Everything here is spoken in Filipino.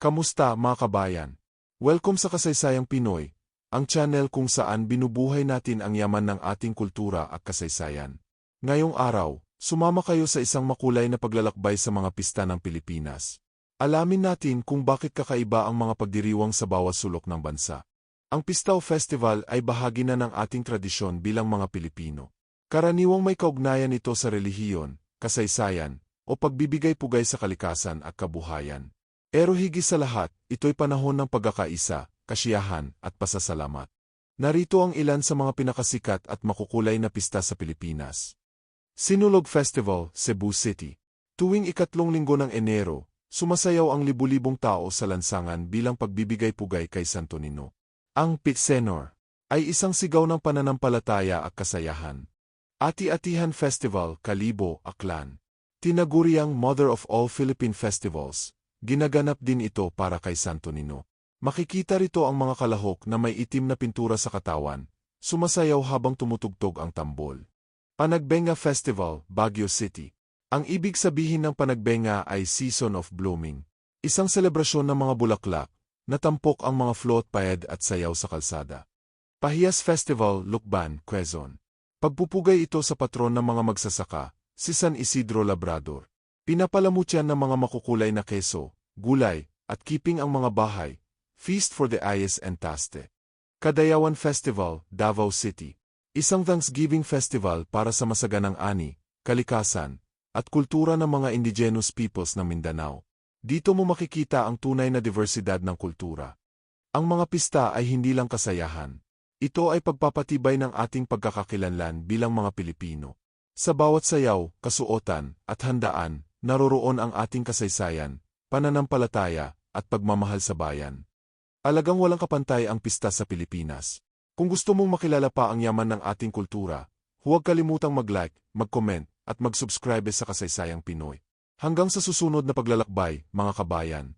Kamusta mga kabayan? Welcome sa Kasaysayang Pinoy, ang channel kung saan binubuhay natin ang yaman ng ating kultura at kasaysayan. Ngayong araw, sumama kayo sa isang makulay na paglalakbay sa mga pista ng Pilipinas. Alamin natin kung bakit kakaiba ang mga pagdiriwang sa bawat sulok ng bansa. Ang Pistao Festival ay bahagi na ng ating tradisyon bilang mga Pilipino. Karaniwang may kaugnayan ito sa relihiyon, kasaysayan, o pagbibigay-pugay sa kalikasan at kabuhayan. Pero higit sa lahat, ito'y panahon ng pagkakaisa, kasiyahan, at pasasalamat. Narito ang ilan sa mga pinakasikat at makukulay na pista sa Pilipinas. Sinulog Festival, Cebu City. Tuwing ikatlong linggo ng Enero, sumasayaw ang libu-libong tao sa lansangan bilang pagbibigay-pugay kay Santo Nino. Ang Pitsenor ay isang sigaw ng pananampalataya at kasayahan. Ati-Atihan Festival, Kalibo, Aklan. Tinaguriang Mother of All Philippine Festivals, Ginaganap din ito para kay Santo Nino. Makikita rito ang mga kalahok na may itim na pintura sa katawan, sumasayaw habang tumutugtog ang tambol. Panagbenga Festival, Baguio City. Ang ibig sabihin ng panagbenga ay Season of Blooming. Isang selebrasyon ng mga bulaklak, natampok ang mga float payed at sayaw sa kalsada. Pahiyas Festival, Lukban, Quezon. Pagpupugay ito sa patron ng mga magsasaka, si San Isidro Labrador. Pinapalamutyan ng mga makukulay na keso, gulay, at keeping ang mga bahay, feast for the eyes and taste. Kadayawan Festival, Davao City. Isang Thanksgiving festival para sa masaganang ani, kalikasan, at kultura ng mga indigenous peoples ng Mindanao. Dito mo makikita ang tunay na diversidad ng kultura. Ang mga pista ay hindi lang kasayahan. Ito ay pagpapatibay ng ating pagkakakilanlan bilang mga Pilipino. Sa bawat sayaw, kasuotan, at handaan, naroroon ang ating kasaysayan, pananampalataya, at pagmamahal sa bayan. Alagang walang kapantay ang pista sa Pilipinas. Kung gusto mong makilala pa ang yaman ng ating kultura, huwag kalimutang mag-like, mag-comment, at mag-subscribe sa Kasaysayang Pinoy. Hanggang sa susunod na paglalakbay, mga kabayan.